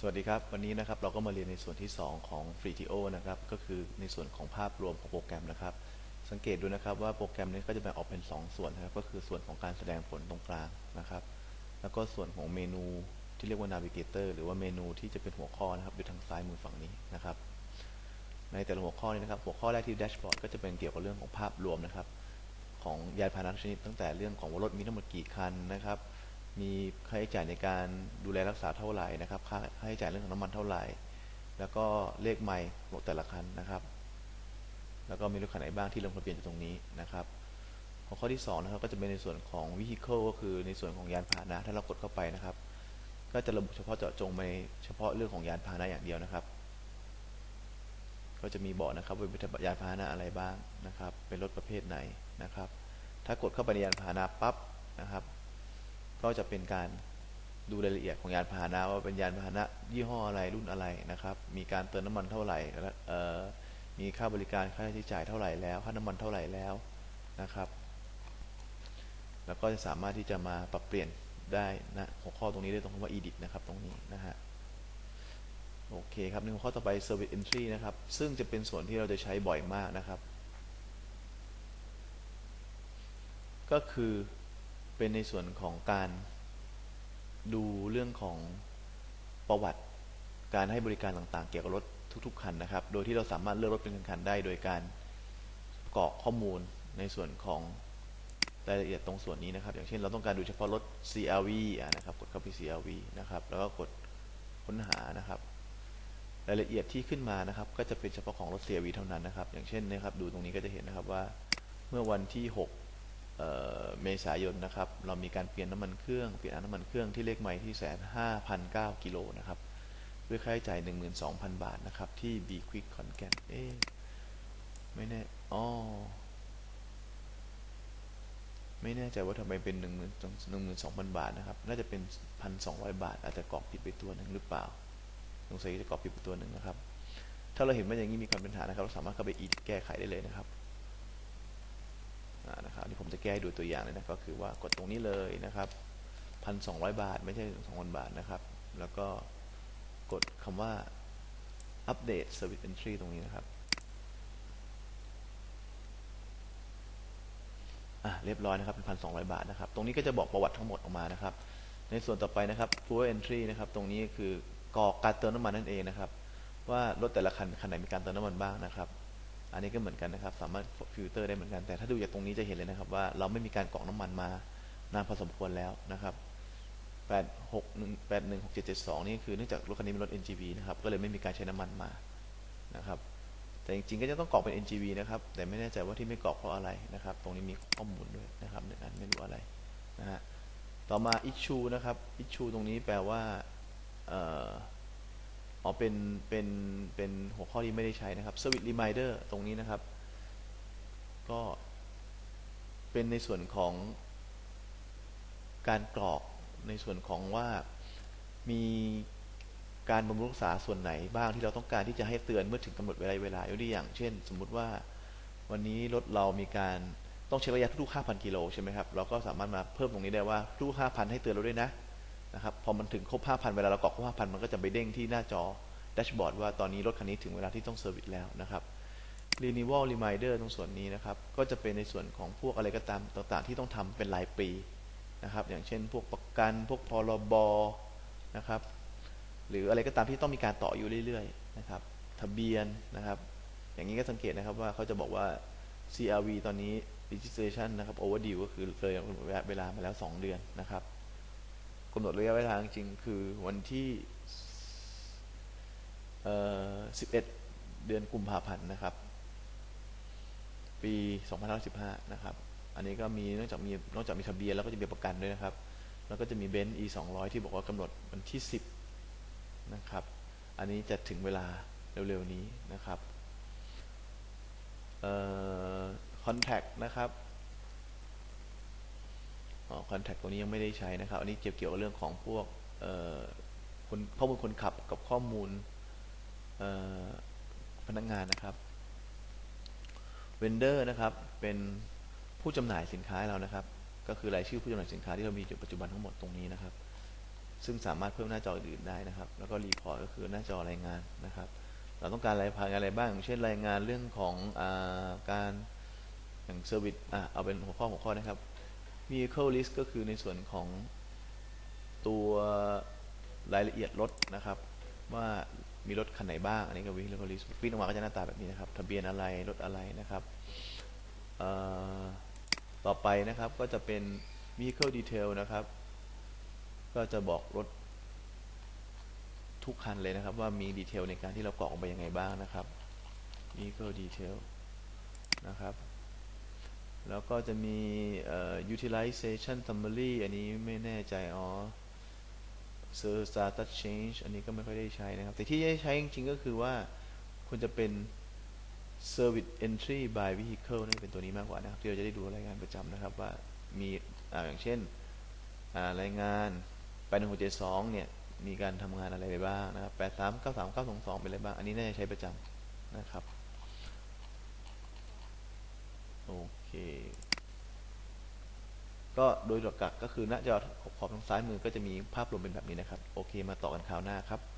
สวัสดีครับ วันนี้นะครับเราก็มาเรียนในส่วนที่ 2 ของ FreeTO นะครับก็คือในส่วนของภาพรวมของโปรแกรมนะครับ สังเกตดูนะครับว่าโปรแกรมนี้ก็จะแบ่งออกเป็น 2 ส่วนนะครับ ก็คือส่วนของการแสดงผลตรงกลางนะครับ แล้วก็ส่วนของเมนูที่เรียกว่า Navigator หรือว่าเมนูที่จะเป็นหัวข้อนะครับอยู่ทางซ้ายมือฝั่งนี้นะครับ ในแต่ละหัวข้อนี้นะครับ หัวข้อแรกที่แดชบอร์ดก็จะเป็นเกี่ยวกับเรื่องของภาพรวมนะครับ ของยานพาหนะชนิดตั้งแต่เรื่องของว่ารถมีทั้งหมดกี่คันนะครับ มีค่าใช้จ่ายในการดูแลรักษาเท่าไหร่นะครับ ค่าค่าใช้จ่ายเรื่องของน้ำมันเท่าไหร่ แล้วก็เลขไมล์ของแต่ละคันนะครับ แล้วก็มีรถคันไหนบ้างที่ลงทะเบียนอยู่ตรงนี้นะครับหัวข้อที่2นะครับก็จะเป็นในส่วนของ vehicle ก็คือในส่วนของยานพาหนะ ถ้าเรากดเข้าไปนะครับ ก็จะระบุเฉพาะเจาะจงไปเฉพาะเรื่องของยานพาหนะอย่างเดียวนะครับ ก็จะมีบอกนะครับว่าเป็นยานพาหนะอะไรบ้างนะครับ เป็นรถประเภทไหนนะครับ ถ้ากดเข้าไปในยานพาหนะปั๊บนะครับ ก็จะเป็นการดูรายละเอียดของยานพาหนะว่าเป็นยานพาหนะยี่ห้ออะไรรุ่นอะไรนะครับ มีการเติมน้ำมันเท่าไหร่เอ่อมีค่าบริการค่าใช้จ่ายเท่าไหร่แล้วค่าน้ำมันเท่าไหร่แล้วนะครับ แล้วก็จะสามารถที่จะมาปรับเปลี่ยนได้นะหัวข้อตรงนี้ได้ตรงคำว่า edit นะครับตรงนี้นะฮะโอเคครับในหัวข้อต่อไป service entry นะครับ ซึ่งจะเป็นส่วนที่เราจะใช้บ่อยมากนะครับ ก็คือ เป็นในส่วนของการดูเรื่องของประวัติการให้บริการต่างๆ เกี่ยวกับรถทุก ๆ คันนะครับ โดยที่เราสามารถเลือกรถเป็นคันๆได้ โดยการกรอกข้อมูลในส่วนของรายละเอียดตรงส่วนนี้นะครับ อย่างเช่นเราต้องการดูเฉพาะรถ CRV นะครับ กดเข้าไป CRV นะครับ แล้วก็กดค้นหานะครับ รายละเอียดที่ขึ้นมานะครับ ก็จะเป็นเฉพาะของรถ CRV เท่านั้นนะครับ อย่างเช่นนะครับ ดูตรงนี้ก็จะเห็นนะครับว่าเมื่อวันที่ 6 เมษายนนะครับ เรามีการเปลี่ยนน้ำมันเครื่องเปลี่ยนน้ำมันเครื่องที่เลขไมล์ที่แสนห้าพันเก้ากิโลนะครับด้วยค่าใช้จ่ายหนึ่งหมื่นสองพันบาทนะครับ ที่ B Quick ขอนแก่นเอ๊ไม่แน่อ๋อไม่แน่ใจว่าทำไมเป็นหนึ่งหมื่นหนึ่งหมื่นสองพันบาทนะครับ น่าจะเป็นพันสองร้อยบาท อาจจะกรอกผิดไปตัวหนึ่งหรือเปล่าสงสัยจะกรอกผิดไปตัวหนึ่งนะครับ ถ้าเราเห็นว่าอย่างนี้มีความปัญหานะครับ เราสามารถเข้าไปอีดแก้ไขได้เลยนะครับ นะครับนี่ผมจะแก้ดูตัวอย่างเลยนะก็คือว่ากดตรงนี้เลยนะครับพันสองร้อยบาท ไม่ใช่สองพันบาทนะครับ แล้วก็กดคำว่าอัปเดต Service Entry ตรงนี้นะครับอะเรียบร้อยนะครับเป็นพันสองร้อยบาทนะครับ ตรงนี้ก็จะบอกประวัติทั้งหมดออกมานะครับ ในส่วนต่อไปนะครับ Fuel Entry นะครับ ตรงนี้คือกรอกการเติมน้ำมันนั่นเองนะครับ ว่ารถแต่ละคันคันไหนมีการเติมน้ำมันบ้างนะครับ อันนี้ก็เหมือนกันนะครับ สามารถฟิลเตอร์ได้เหมือนกัน แต่ถ้าดูจากตรงนี้จะเห็นเลยนะครับว่าเราไม่มีการกรอกน้ำมันมานานพอสมควรแล้วนะครับ8 6 1 8 1 6 7 7 2 นี่คือเนื่องจากรถคันนี้เป็นรถ NGV นะครับ ก็เลยไม่มีการใช้น้ำมันมา นะครับ แต่จริงๆ ก็จะต้องกรอกเป็น NGV นะครับ แต่ไม่แน่ใจว่าที่ไม่กรอกเพราะอะไรนะครับ ตรงนี้มีข้อมูลด้วยนะครับหนึ่งอันไม่รู้อะไรนะฮะ ต่อมา issue นะครับ issue ตรงนี้แปลว่าเอ๋อเป็นเป็นเป็นหัวข้อที่ไม่ได้ใช้นะครับ service reminder ตรงนี้นะครับ ก็เป็นในส่วนของการกรอกในส่วนของว่ามีการบำรุงรักษาส่วนไหนบ้างที่เราต้องการที่จะให้เตือนเมื่อถึงกำหนดเวลาเวลายกตัวอย่าง เช่น สมมุติว่าวันนี้รถเรามีการต้องเช็คระยะทุกๆ5,000 กิโลใช่ไหมครับ เราก็สามารถมาเพิ่มตรงนี้ได้ว่าทุก5,000 ให้เตือนเราด้วยนะ นะครับพอมันถึงครบ 5,000 เวลาเรากรอกครบ5,000 มันก็จะไปเด้งที่หน้าจอแดชบอร์ดว่าตอนนี้รถคันนี้ถึงเวลาที่ต้องเซอร์วิสแล้วนะครับ renewal reminder ตรงส่วนนี้นะครับ ก็จะเป็นในส่วนของพวกอะไรก็ตามต่างๆ ที่ต้องทำเป็นรายปีนะครับ อย่างเช่นพวกประกัน พวกพรบนะครับ หรืออะไรก็ตามที่ต้องมีการต่ออยู่เรื่อยๆนะครับ ทะเบียนนะครับ อย่างนี้ก็สังเกตนะครับว่าเขาจะบอกว่า CRV ตอนนี้ registration นะครับ overdue ก็คือเลยเวลามาแล้ว 2 เดือนนะครับ กำหนดระยะเวลาจริงคือวันที่11 เดือนกุมภาพันธ์นะครับ ปี2515นะครับ อันนี้ก็มีนอกจากมีนอกจากมีทะเบียนแล้วก็จะมีประกันด้วยนะครับ แล้วก็จะมีเบนซ์ e 200ที่บอกว่ากำหนดวันที่ 10 นะครับ อันนี้จะถึงเวลาเร็วๆนี้นะครับเอ่อ contact นะครับ อ๋อ contact ตรงนี้ยังไม่ได้ใช้นะครับ อันนี้เกี่ยวเกี่ยวกับเรื่องของพวกคนข้อมูลคนขับกับข้อมูลพนักงานนะครับ vendor นะครับ เป็นผู้จำหน่ายสินค้าเรานะครับ ก็คือรายชื่อผู้จำหน่ายสินค้าที่เรามีอยู่ปัจจุบันทั้งหมดตรงนี้นะครับ ซึ่งสามารถเพิ่มหน้าจออื่นได้นะครับ แล้วก็รีพอร์ตก็คือหน้าจอรายงานนะครับ เราต้องการรายงานอะไรบ้าง เช่นรายงานเรื่องของอการอย่างเซอร์วิสอะเอาเป็นหัวข้อหัวข้อนะครับ vehicle list ก็คือในส่วนของตัวรายละเอียดรถนะครับ ว่ามีรถคันไหนบ้าง อันนี้ก็ vehicle list ปริ้นออกมาก็จะหน้าตาแบบนี้นะครับ ทะเบียนอะไร รถอะไรนะครับ ต่อไปนะครับก็จะเป็น vehicle detail นะครับ ก็จะบอกรถทุกคันเลยนะครับ ว่ามีดีเทลในการที่เรากรอกออกไปยังไงบ้างนะครับ vehicle detail นะครับ แล้วก็จะมี utilization summary อันนี้ไม่แน่ใจอ๋อ Sir status change อันนี้ก็ไม่ค่อยได้ใช้นะครับ แต่ที่ได้ใช้จริงๆก็คือว่าควรจะเป็น service entry by vehicle นี่เป็นตัวนี้มากกว่านะครับที่เราจะได้ดูรายงานประจำนะครับว่ามีอาอย่างเช่นรายงานไปหนึ่งหกเจ็ดสองเนี่ยมีการทำงานอะไรไปบ้างนะครับแปดสามเก้าสามเก้าสองสองเป็นอะไรบ้าง อันนี้น่าจะใช้ประจำนะครับ โอเค ก็โดยหลักก็คือหน้าจอขอบทางซ้ายมือก็จะมีภาพรวมเป็นแบบนี้นะครับ โอเค มาต่อกันคราวหน้าครับ